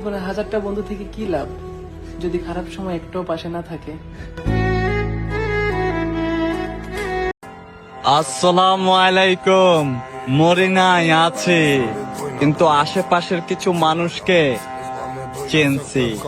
জীবনে হাজারটা বন্ধু থেকে কি লাভ? যদি খারাপ সময় একটাও পাশে না থাকে? আসসালামু আলাইকুম। মরিনাই আছে। কিন্তু আশেপাশের কিছু মানুষকে চিনছি।